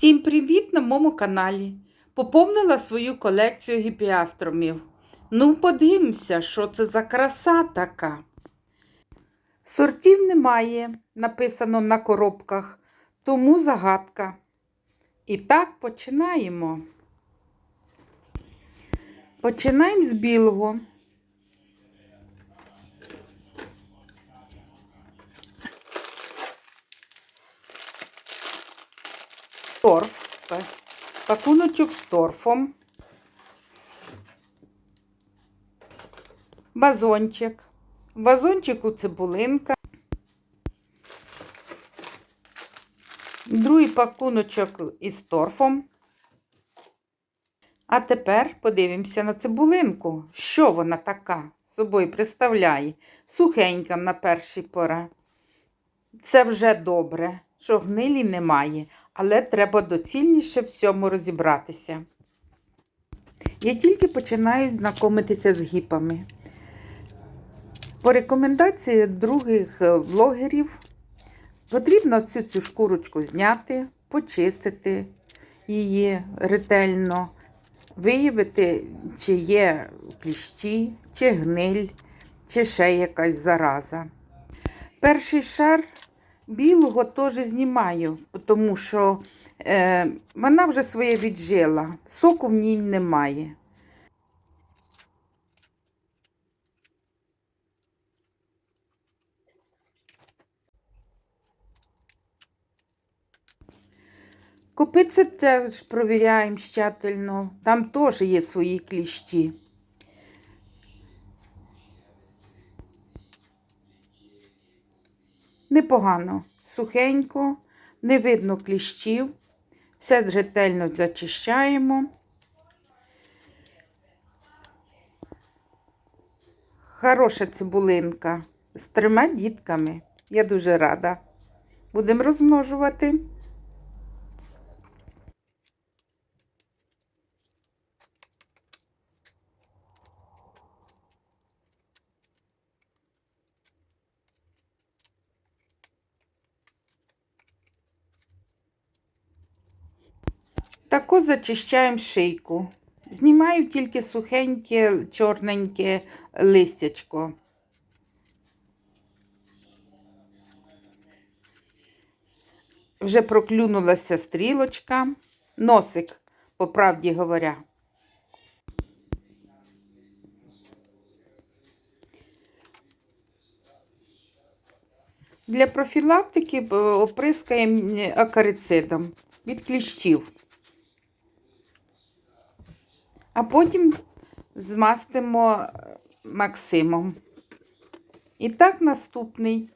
Всім привіт на моєму каналі. Поповнила свою колекцію гіпіастромів. Ну, подивимося, що це за краса така. Сортів немає, написано на коробках, тому загадка. І так починаємо. Починаємо з білого. Торф. па- Пакуночок з торфом. Вазончик. Вазончику цибулинка. Другий пакуночок із торфом. А тепер подивимося на цибулинку. Що вона така собою представляє? Сухенька на перший пора. Це вже добре, що гнилі немає, але треба доцільніше всьому розібратися. Я тільки починаю знайомитися з гіпами. По рекомендації других е, блогерів потрібно всю цю шкурочку зняти, почистити її ретельно, виявити, чи є кліщі, чи гниль, чи ще якась зараза. Перший шар білого теж знімаю, тому що е, вона вже своє віджила, соку в ній немає. Копиці теж провіряємо щательно, там теж є свої кліщі. Непогано, сухенько, не видно кліщів. Все ретельно зачищаємо. Хороша цибулинка з трьома дітками. Я дуже рада. Будемо розмножувати. Тако зачищаємо шийку. Знімаю тільки сухеньке, чорненьке листячко. Вже проклюнулася стрілочка, носик, по правді говоря. Для профілактики е, оприскаємо акарицидом від кліщів. А потім змастимо Максимом. І так наступний.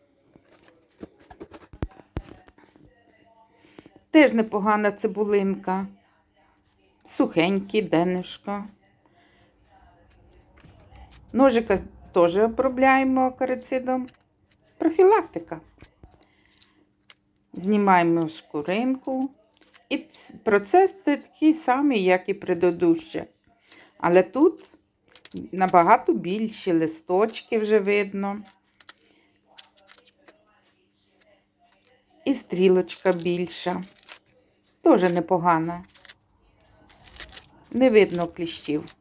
Теж непогана цибулинка. Сухенький денишко. Ножика теж обробляємо акарицидом. Профілактика. Знімаємо шкуринку. І процес такий самий, як і предыдуще. Але тут набагато більші листочки вже видно. І стрілочка більша. Теж непогана. Не видно кліщів.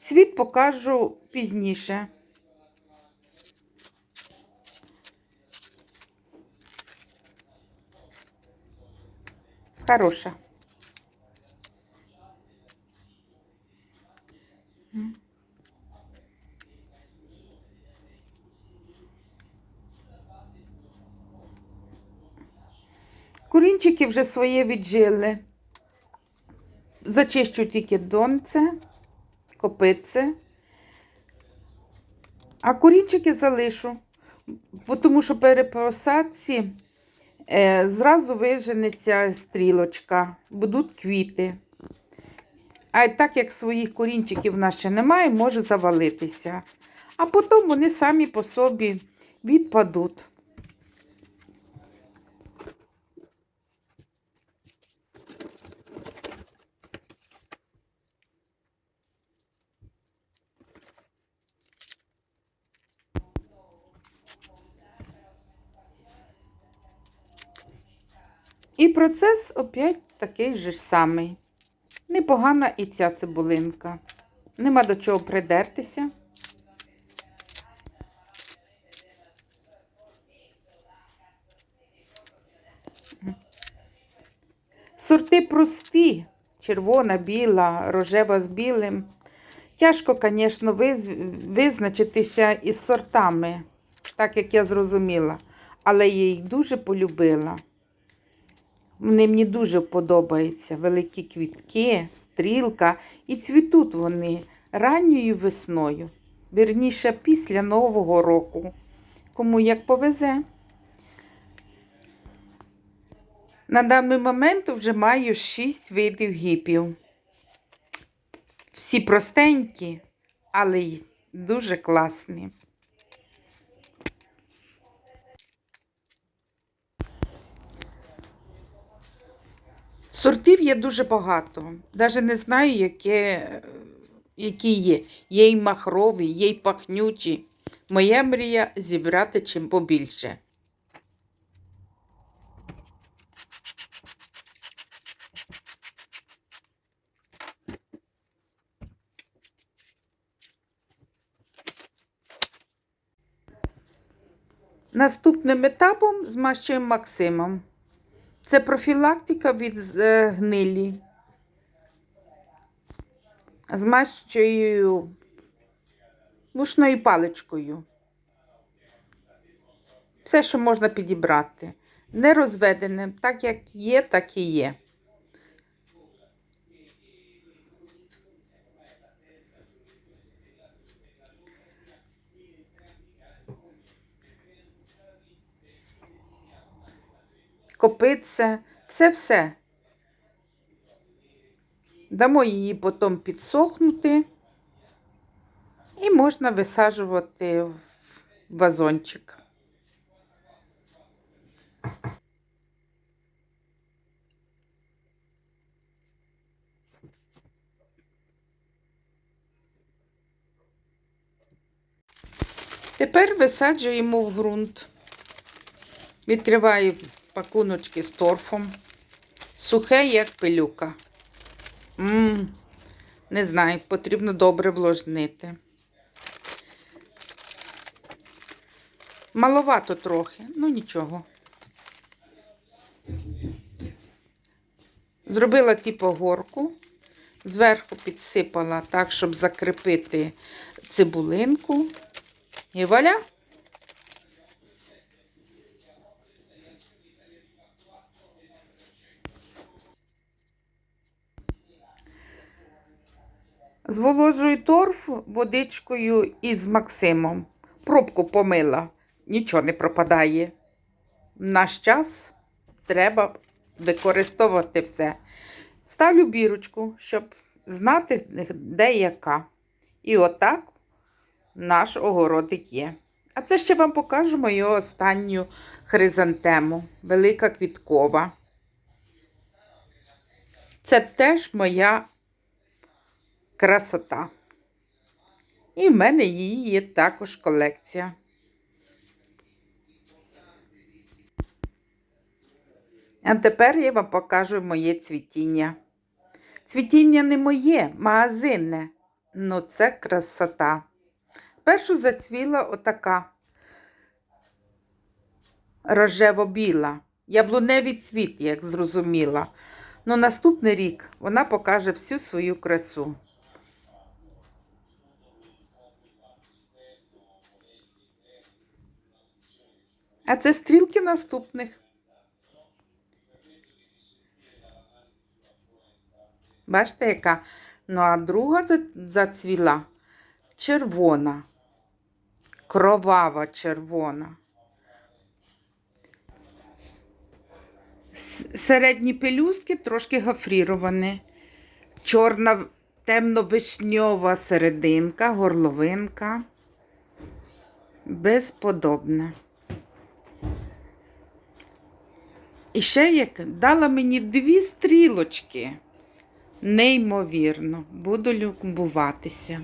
Цвіт покажу пізніше. Хороша. Курінчики вже своє віджили. Зачищу тільки донце, копице. А курінчики залишу, тому що е, зразу виженеться стрілочка, будуть квіти. А так як своїх корінчиків в нас ще немає, може завалитися. А потім вони самі по собі відпадуть. І процес опять такий же ж самий. Непогана і ця цибулинка. Нема до чого придертися. Сорти прості. Червона, біла, рожева з білим. Тяжко, звісно, визначитися із сортами, так як я зрозуміла. Але я їх дуже полюбила. Вони мені дуже подобаються. Великі квітки, стрілка. І цвітуть вони ранньою весною. Вірніше, після Нового року. Кому як повезе. На даний момент вже маю 6 видів гіпів. Всі простенькі, але й дуже класні. Сортів є дуже багато. Навіть не знаю, яке, які є. Є й махрові, є й пахнючі. Моя мрія зібрати чим побільше. Наступним етапом змащуємо Максимом. Це профілактика від е, гнилі. Змащую вушною паличкою. Все, що можна підібрати. Не розведене, так як є, так і є. Копитце, все-все. Дамо її потім підсохнути і можна висаджувати в вазончик. Тепер висаджуємо в ґрунт. Відкриваю пакуночки з торфом. Сухе, як пилюка. Ммм, не знаю, потрібно добре вложнити. Маловато трохи, ну нічого. Зробила типу горку, зверху підсипала так, щоб закріпити цибулинку. І валя. Зволожую торф водичкою із Максимом. Пробку помила, нічого не пропадає. В наш час треба використовувати все. Ставлю бірочку, щоб знати, де яка. І отак наш огородик є. А це ще вам покажу мою останню хризантему. Велика квіткова. Це теж моя красота. І в мене її є також колекція. А тепер я вам покажу моє цвітіння. Цвітіння не моє, магазинне, ну це красота. Першу зацвіла отака рожево-біла. Яблуневий цвіт, як зрозуміла. Ну наступний рік вона покаже всю свою красу. А це стрілки наступних. Бачите, яка? Ну, а друга зацвіла червона, кровава червона. Середні пелюстки трошки гофріровані. Чорна темно-вишньова серединка, горловинка. Безподобна. І ще як дала мені дві стрілочки. Неймовірно, буду любуватися.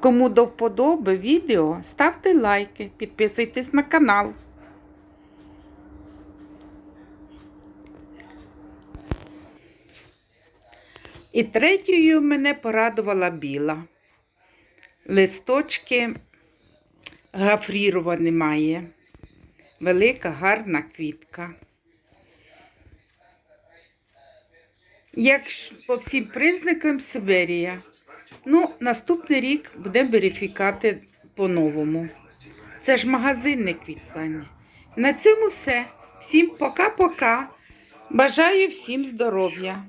Кому до вподоби відео, ставте лайки, підписуйтесь на канал. І третьою мене порадувала біла. Листочки гафріровані має. Велика, гарна квітка. Як по всім признакам Сибирія. Ну, наступний рік буде верифікати по-новому. Це ж магазинне квіткання. На цьому все. Всім пока-пока. Бажаю всім здоров'я.